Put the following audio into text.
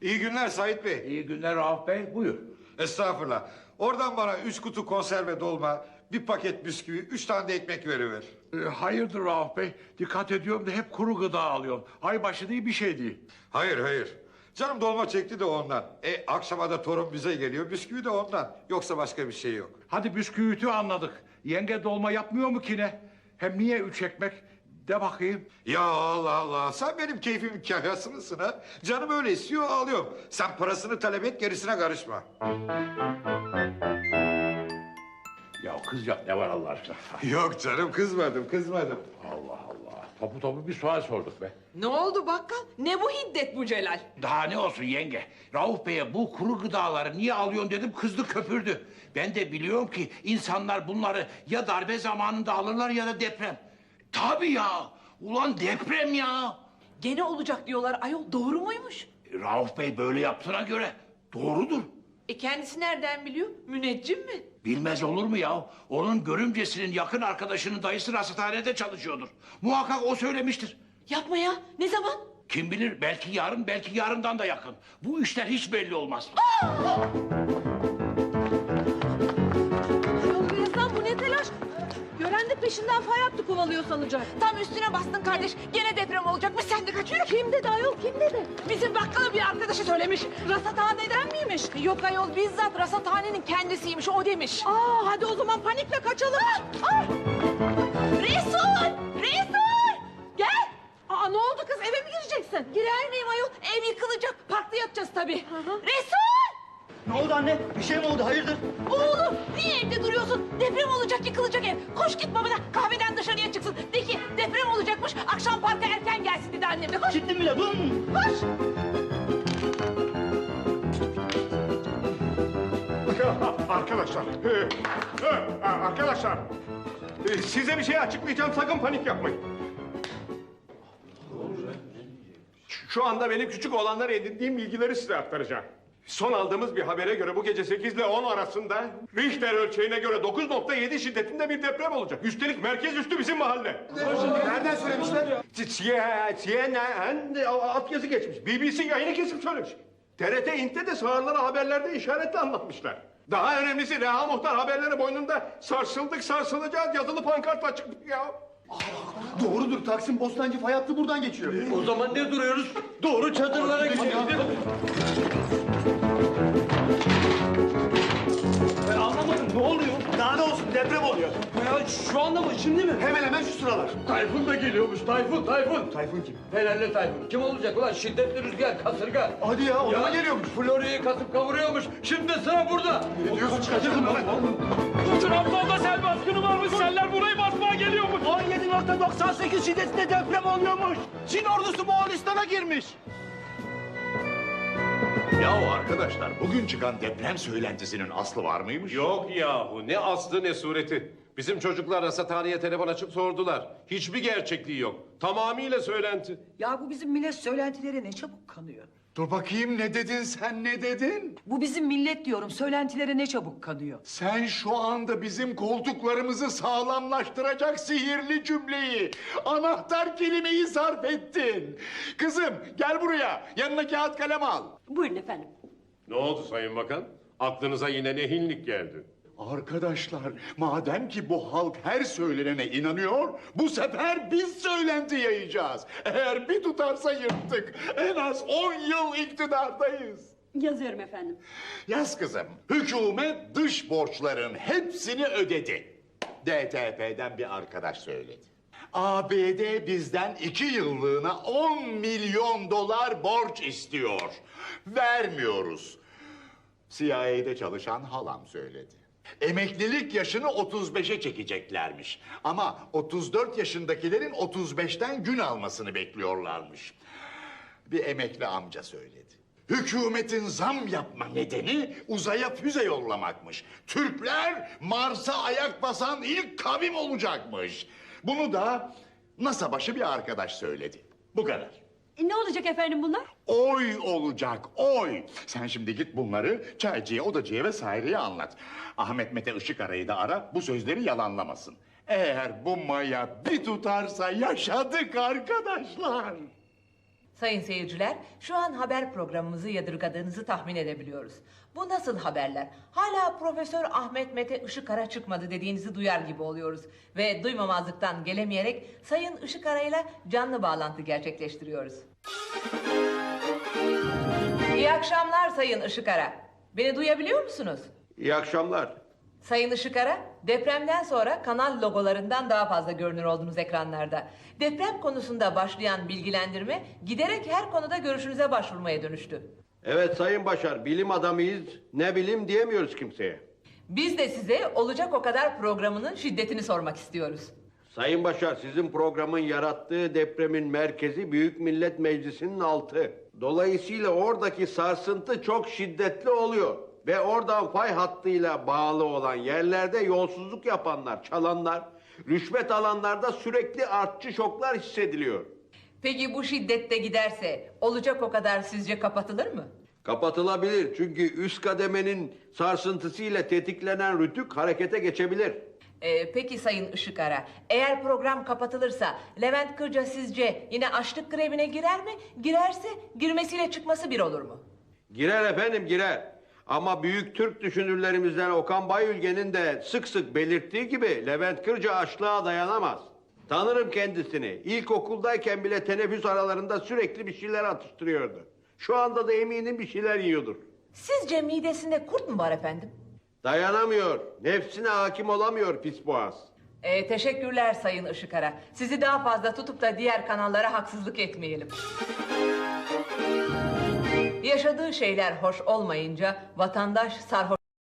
İyi günler Sait Bey. İyi günler Rauf Bey, buyur. Estağfurullah. Oradan bana üç kutu konserve dolma, bir paket bisküvi, üç tane de ekmek veriver. Ee, hayırdır Rauf Bey? Dikkat ediyorum da hep kuru gıda alıyorum. Ay başı değil bir şey değil. Hayır hayır. Canım dolma çekti de ondan. E akşama da torun bize geliyor, bisküvi de ondan. Yoksa başka bir şey yok. Hadi bisküviti anladık. Yenge dolma yapmıyor mu ki ne? Hem niye üç ekmek? De bakayım. Ya Allah Allah, sen benim keyfimin kahyası mısın ha? Canım öyle istiyor, alıyorum. Sen parasını talep et, gerisine karışma. Ya kızacak ne var Allah aşkına? Yok canım, kızmadım, kızmadım. Allah Allah. Topu topu bir sual sorduk be. Ne oldu bakkal? Ne bu hiddet bu Celal? Daha ne olsun yenge? Rauf Bey'e bu kuru gıdaları niye alıyorsun dedim kızdı köpürdü. Ben de biliyorum ki insanlar bunları ya darbe zamanında alırlar ya da deprem. Tabii ya. Ulan deprem ya. Gene olacak diyorlar ayol doğru muymuş? E, Rauf Bey böyle yaptığına göre doğrudur. E kendisi nereden biliyor? Müneccim mi? Bilmez olur mu ya? Onun görümcesinin yakın arkadaşının dayısı rasathanede çalışıyordur. Muhakkak o söylemiştir. Yapma ya. Ne zaman? Kim bilir belki yarın belki yarından da yakın. Bu işler hiç belli olmaz. Ayol De peşinden fay hattı kovalıyor sanacak. Tam üstüne bastın kardeş. Gene deprem olacakmış. Sen de kaçıyor. Kim dedi ayol kim dedi? Bizim bakkalı bir arkadaşı söylemiş. Rasathaneden miymiş? Yok ayol bizzat rasathanenin kendisiymiş o demiş. Aa hadi o zaman panikle kaçalım. Ah! Resul! Resul! Gel! Aa ne oldu kız eve mi gireceksin? Girer miyim ayol? Ev yıkılacak. Parkta yatacağız tabii. Resul! Ne oldu anne? Bir şey mi oldu? Hayırdır? Oğlum niye evde duruyorsun? Deprem olacak yıkılacak ev. Koş git babana kahveden dışarıya çıksın. De ki deprem olacakmış akşam parka erken gelsin dedi annem de. Koş Gittim bile. Bum! koş. Arkadaşlar, e, e, arkadaşlar, e, size bir şey açıklayacağım, sakın panik yapmayın. Şu anda benim küçük olanlar edindiğim bilgileri size aktaracağım. Son aldığımız bir habere göre bu gece 8 ile 10 arasında Richter ölçeğine göre 9.7 şiddetinde bir deprem olacak. Üstelik merkez üstü bizim mahalle. Nereden söylemişler? CNN altyazı geçmiş. BBC yayını kesip söylemiş. TRT İnt'te de sağırlara haberlerde işaretle anlatmışlar. Daha önemlisi Reha Muhtar haberleri boynunda sarsıldık sarsılacağız yazılı pankartla çıktık ya. Doğrudur. Taksim Bostancı fay hattı buradan geçiyor. O zaman ne duruyoruz? Doğru çadırlara gidelim. Şu anda mı? Şimdi mi? Hemen hemen şu sıralar. Tayfun da geliyormuş. Tayfun, Tayfun. Tayfun kim? Fenerli Tayfun. Kim olacak ulan? Şiddetli rüzgar, kasırga. Hadi ya, o mı geliyormuş? Florya'yı kasıp kavuruyormuş. Şimdi sıra burada. Ne diyorsun? Kaçırdın lan. Trabzon'da sel baskını varmış. Seller burayı basmaya geliyormuş. 17.98 şiddetinde deprem oluyormuş. Çin ordusu Moğolistan'a girmiş. Yahu arkadaşlar bugün çıkan deprem söylentisinin aslı var mıymış? Yok yahu ne aslı ne sureti. Bizim çocuklar rasathaneye telefon açıp sordular. Hiçbir gerçekliği yok. Tamamıyla söylenti. Ya bu bizim millet söylentileri ne çabuk kanıyor. Dur bakayım ne dedin sen ne dedin? Bu bizim millet diyorum söylentileri ne çabuk kanıyor. Sen şu anda bizim koltuklarımızı sağlamlaştıracak sihirli cümleyi, anahtar kelimeyi sarf ettin. Kızım gel buraya, yanına kağıt kalem al. Buyurun efendim. Ne oldu Sayın Bakan? Aklınıza yine ne hinlik geldi? Arkadaşlar, madem ki bu halk her söylenene inanıyor, bu sefer biz söylenti yayacağız. Eğer bir tutarsa yırttık. En az 10 yıl iktidardayız. Yazıyorum efendim. Yaz kızım, hükümet dış borçların hepsini ödedi. DTP'den bir arkadaş söyledi. ABD bizden iki yıllığına 10 milyon dolar borç istiyor. Vermiyoruz. CIA'de çalışan halam söyledi. Emeklilik yaşını 35'e çekeceklermiş. Ama 34 yaşındakilerin 35'ten gün almasını bekliyorlarmış. Bir emekli amca söyledi. Hükümetin zam yapma nedeni uzaya füze yollamakmış. Türkler Mars'a ayak basan ilk kavim olacakmış. Bunu da NASA başı bir arkadaş söyledi. Bu kadar. E, ne olacak efendim bunlar? Oy olacak, oy. Sen şimdi git bunları çaycıya, odacıya vesaireye anlat. Ahmet Mete Işıkara'yı da ara, bu sözleri yalanlamasın. Eğer bu maya bir tutarsa yaşadık arkadaşlar. Sayın seyirciler, şu an haber programımızı yadırgadığınızı tahmin edebiliyoruz. Bu nasıl haberler? Hala Profesör Ahmet Mete Işıkara çıkmadı dediğinizi duyar gibi oluyoruz. Ve duymamazlıktan gelemeyerek Sayın Işıkara ile canlı bağlantı gerçekleştiriyoruz. İyi akşamlar Sayın Işıkara. Beni duyabiliyor musunuz? İyi akşamlar. Sayın Işıkara, depremden sonra kanal logolarından daha fazla görünür oldunuz ekranlarda. Deprem konusunda başlayan bilgilendirme giderek her konuda görüşünüze başvurmaya dönüştü. Evet Sayın Başar, bilim adamıyız. Ne bilim diyemiyoruz kimseye. Biz de size olacak o kadar programının şiddetini sormak istiyoruz. Sayın Başar, sizin programın yarattığı depremin merkezi Büyük Millet Meclisi'nin altı. Dolayısıyla oradaki sarsıntı çok şiddetli oluyor. Ve oradan fay hattıyla bağlı olan yerlerde yolsuzluk yapanlar, çalanlar, rüşvet alanlarda sürekli artçı şoklar hissediliyor. Peki bu şiddette giderse olacak o kadar sizce kapatılır mı? Kapatılabilir çünkü üst kademenin sarsıntısıyla tetiklenen rütük harekete geçebilir. Ee, peki Sayın Işıkara, eğer program kapatılırsa Levent Kırca sizce yine açlık grevine girer mi? Girerse girmesiyle çıkması bir olur mu? Girer efendim girer. Ama büyük Türk düşünürlerimizden Okan Bayülgen'in de sık sık belirttiği gibi Levent Kırca açlığa dayanamaz. Tanırım kendisini. İlkokuldayken bile teneffüs aralarında sürekli bir şeyler atıştırıyordu. Şu anda da eminim bir şeyler yiyordur. Sizce midesinde kurt mu var efendim? Dayanamıyor. Nefsine hakim olamıyor pis boğaz. Ee, teşekkürler Sayın Işıkara. Sizi daha fazla tutup da diğer kanallara haksızlık etmeyelim. Yaşadığı şeyler hoş olmayınca vatandaş sarhoş